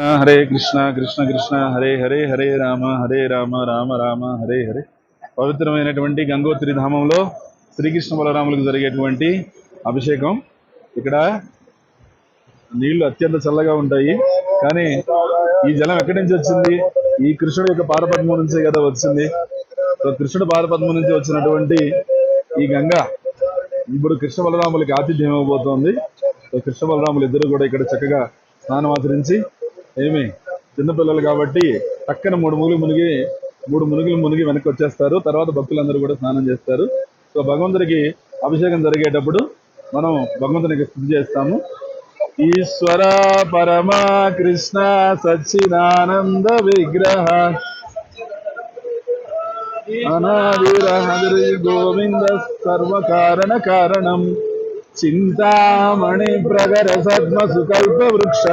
హరే కృష్ణ కృష్ణ కృష్ణ హరే హరే హరే రామ హరే రామ రామ రామ హరే హరే. పవిత్రమైనటువంటి గంగోత్రి ధామంలో శ్రీకృష్ణ బలరాములకు జరిగేటువంటి అభిషేకం. ఇక్కడ నీళ్ళు అత్యంత చల్లగా ఉంటాయి. కానీ ఈ జలం ఎక్కడి నుంచి వచ్చింది? ఈ కృష్ణుడు యొక్క పారపద్మం నుంచే కదా వచ్చింది. సో కృష్ణుడు పారపద్మం నుంచి వచ్చినటువంటి ఈ గంగ ఇప్పుడు కృష్ణ బలరాములకి ఆతిథ్యం ఇవ్వబోతోంది. సో కృష్ణ బలరాములు ఇద్దరు కూడా ఇక్కడ చక్కగా స్నానం ఆచరించి ఏమి? చిన్నపిల్లలు కాబట్టి పక్కన మూడు మునుగులు మునిగి మూడు మునుగులు మునిగి వెనక్కి వచ్చేస్తారు. తర్వాత భక్తులందరూ కూడా స్నానం చేస్తారు. సో భగవంతుడికి అభిషేకం జరిగేటప్పుడు మనం భగవంతునికి స్థుతి చేస్తాము. ఈశ్వర పరమ కృష్ణ సచ్చిదానంద విగ్రహ. అనాదిరహరి గోవింద సర్వకారణ కారణం. చింతామణి ప్రగర సద్మ సుకల్ప వృక్ష.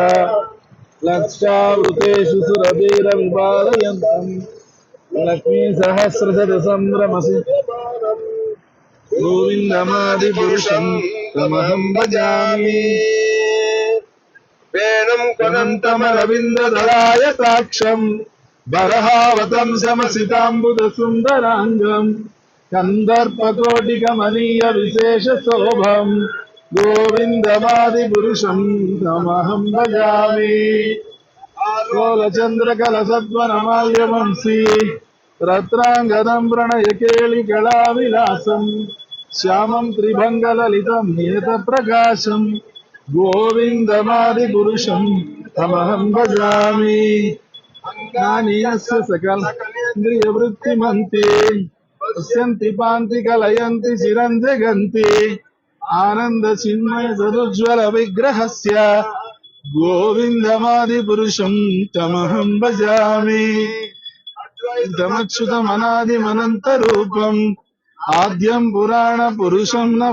లక్షావృతేషు సురవీర విపాలయంతం లక్ష్మీ సహస్రశత సంభ్రమసి గోవిందమాది పురుషం తమహం భజామి. వేణం కొనంతమరవిందదళాయ తాక్షం బరహావతం సమసితాంబుద సుందరాంగం కందర్పకోటి కమనీయ విశేష శోభం. గోవిందమాది పురుషం తమహం భజామి కోలచంద్ర కలసద్వనమాల్య వంశీ రత్రాంగదం ప్రణయ కేళి విలాసం శ్యామం త్రిభంగలలితం నియత ప్రకాశం గోవిందమాది పురుషం తమహం భజామి నానియస్య సకల ఇంద్రియ వృత్తిమంతి పశ్యంతి పాంతి కలయంతి చిరం జగంతి ఆనంద చిన్మయ సదుజ్వల విగ్రహస్య. గోవిందమాది పురుషం తమహం భజామి. తమచ్యుతమనాదిమనంత రూపం ఆద్యం పురాణ పురుషం న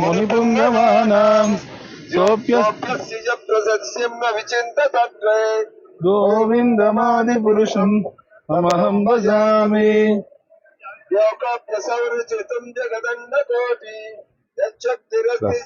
మునిపుంగమానం సోప్య ప్రసస్యం న విచింత తత్వే గోవిందమాది పురుషం తమహం భజామి. లోకాప్య సౌరచితం జగదండ కోటి యచ్చక్తిరస్తి